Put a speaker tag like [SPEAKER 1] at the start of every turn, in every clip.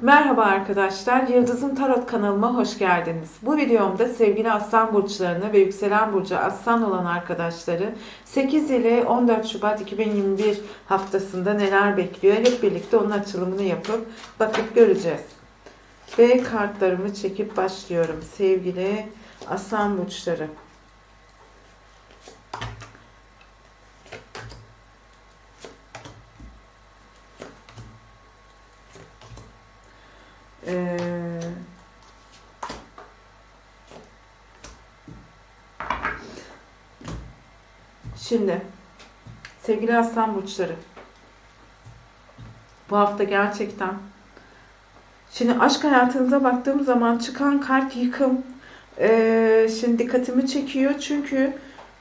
[SPEAKER 1] Merhaba arkadaşlar, Yıldız'ın Tarot kanalıma hoş geldiniz. Bu videomda sevgili Aslan Burçlarını ve Yükselen Burcu Aslan olan arkadaşları 8 ile 14 Şubat 2021 haftasında neler bekliyor hep birlikte onun açılımını yapıp bakıp göreceğiz. Ve kartlarımı çekip başlıyorum sevgili Aslan Burçları. Şimdi sevgili aslan burçları bu hafta gerçekten şimdi aşk hayatınıza baktığım zaman çıkan kart yıkım Ee, şimdi dikkatimi çekiyor çünkü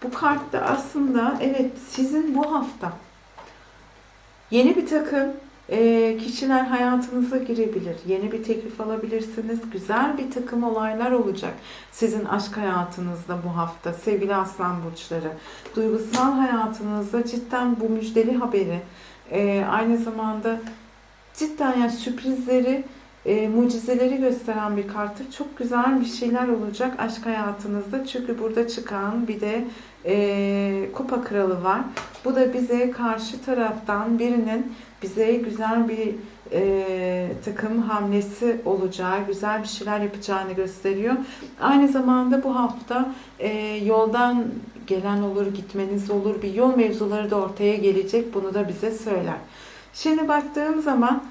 [SPEAKER 1] bu kartta aslında evet sizin bu hafta yeni bir takım e, kişiler hayatınıza girebilir. Yeni bir teklif alabilirsiniz. Güzel bir takım olaylar olacak sizin aşk hayatınızda bu hafta sevgili aslan burçları. Duygusal hayatınızda cidden bu müjdeli haberi e, aynı zamanda cidden yani sürprizleri e, mucizeleri gösteren bir karttır. Çok güzel bir şeyler olacak aşk hayatınızda. Çünkü burada çıkan bir de e, kupa kralı var. Bu da bize karşı taraftan birinin bize güzel bir e, takım hamlesi olacağı, güzel bir şeyler yapacağını gösteriyor. Aynı zamanda bu hafta e, yoldan gelen olur, gitmeniz olur, bir yol mevzuları da ortaya gelecek. Bunu da bize söyler. Şimdi baktığım zaman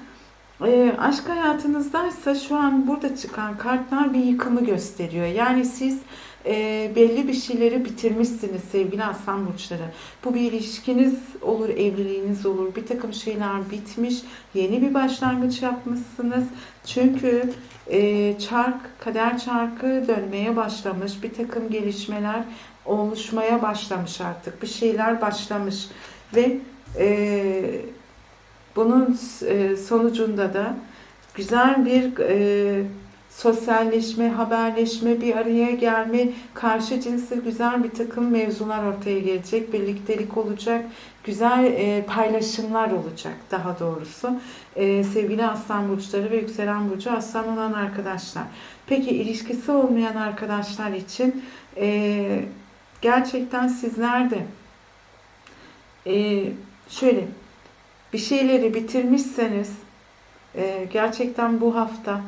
[SPEAKER 1] e, aşk hayatınızdaysa şu an burada çıkan kartlar bir yıkımı gösteriyor. Yani siz e, belli bir şeyleri bitirmişsiniz sevgili aslan burçları. Bu bir ilişkiniz olur, evliliğiniz olur. Bir takım şeyler bitmiş, yeni bir başlangıç yapmışsınız. Çünkü e, çark, kader çarkı dönmeye başlamış. Bir takım gelişmeler oluşmaya başlamış artık. Bir şeyler başlamış ve e, bunun e, sonucunda da güzel bir e, sosyalleşme, haberleşme, bir araya gelme, karşı cinsle güzel bir takım mevzular ortaya gelecek, birliktelik olacak, güzel e, paylaşımlar olacak daha doğrusu. E, sevgili Aslan Burçları ve Yükselen Burcu Aslan olan arkadaşlar. Peki ilişkisi olmayan arkadaşlar için e, gerçekten sizler de e, şöyle bir şeyleri bitirmişseniz e, gerçekten bu hafta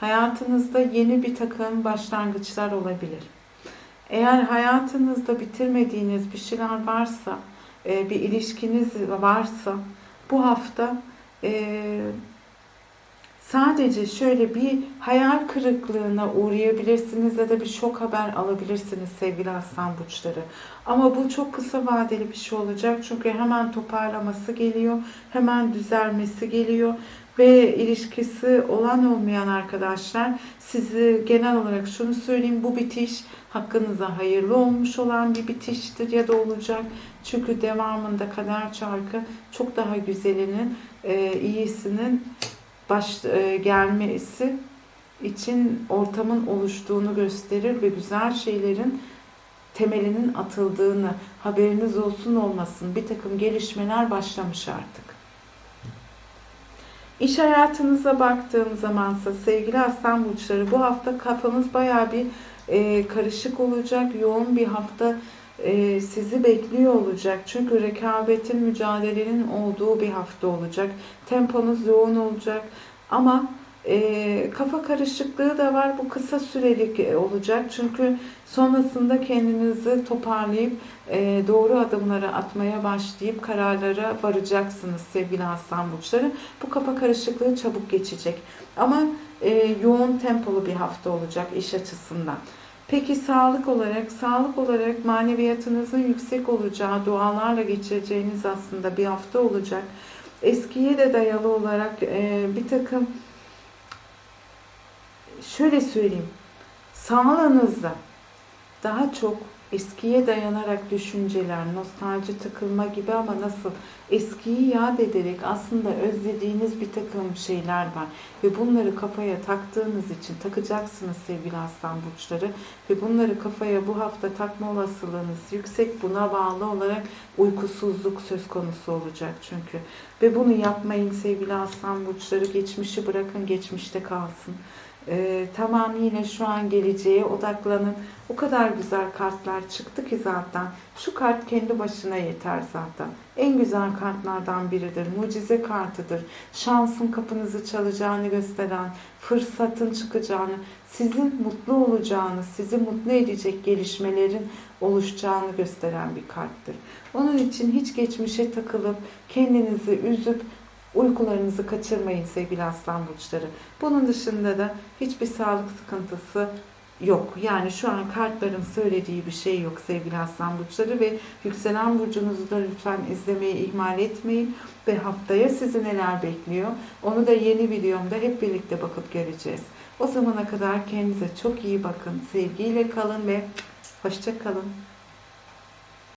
[SPEAKER 1] hayatınızda yeni bir takım başlangıçlar olabilir. Eğer hayatınızda bitirmediğiniz bir şeyler varsa, e, bir ilişkiniz varsa bu hafta e, sadece şöyle bir hayal kırıklığına uğrayabilirsiniz ya da bir şok haber alabilirsiniz sevgili aslan burçları. Ama bu çok kısa vadeli bir şey olacak çünkü hemen toparlaması geliyor, hemen düzelmesi geliyor ve ilişkisi olan olmayan arkadaşlar sizi genel olarak şunu söyleyeyim bu bitiş hakkınıza hayırlı olmuş olan bir bitiştir ya da olacak. Çünkü devamında kader çarkı çok daha güzelinin, e, iyisinin baş e, gelmesi için ortamın oluştuğunu gösterir ve güzel şeylerin temelinin atıldığını haberiniz olsun olmasın bir takım gelişmeler başlamış artık. İş hayatınıza baktığım zamansa sevgili aslan burçları bu hafta kafanız baya bir e, karışık olacak. Yoğun bir hafta e, sizi bekliyor olacak. Çünkü rekabetin, mücadelenin olduğu bir hafta olacak. Temponuz yoğun olacak. Ama e, kafa karışıklığı da var. Bu kısa sürelik olacak. Çünkü sonrasında kendinizi toparlayıp e, doğru adımları atmaya başlayıp kararlara varacaksınız sevgili aslan burçları. Bu kafa karışıklığı çabuk geçecek. Ama e, yoğun tempolu bir hafta olacak iş açısından. Peki sağlık olarak, sağlık olarak maneviyatınızın yüksek olacağı, dualarla geçireceğiniz aslında bir hafta olacak. Eskiye de dayalı olarak e, bir takım şöyle söyleyeyim. Sağlığınızda daha çok eskiye dayanarak düşünceler, nostalji takılma gibi ama nasıl eskiyi yad ederek aslında özlediğiniz bir takım şeyler var ve bunları kafaya taktığınız için takacaksınız sevgili aslan burçları ve bunları kafaya bu hafta takma olasılığınız yüksek buna bağlı olarak uykusuzluk söz konusu olacak çünkü ve bunu yapmayın sevgili aslan burçları geçmişi bırakın geçmişte kalsın. Ee, tamamıyla şu an geleceğe odaklanın. O kadar güzel kartlar çıktı ki zaten. Şu kart kendi başına yeter zaten. En güzel kartlardan biridir. Mucize kartıdır. Şansın kapınızı çalacağını gösteren, fırsatın çıkacağını, sizin mutlu olacağını, sizi mutlu edecek gelişmelerin oluşacağını gösteren bir karttır. Onun için hiç geçmişe takılıp kendinizi üzüp uykularınızı kaçırmayın sevgili aslan burçları. Bunun dışında da hiçbir sağlık sıkıntısı yok. Yani şu an kartların söylediği bir şey yok sevgili aslan burçları ve yükselen burcunuzu da lütfen izlemeyi ihmal etmeyin. Ve haftaya sizi neler bekliyor onu da yeni videomda hep birlikte bakıp göreceğiz. O zamana kadar kendinize çok iyi bakın. Sevgiyle kalın ve hoşça kalın.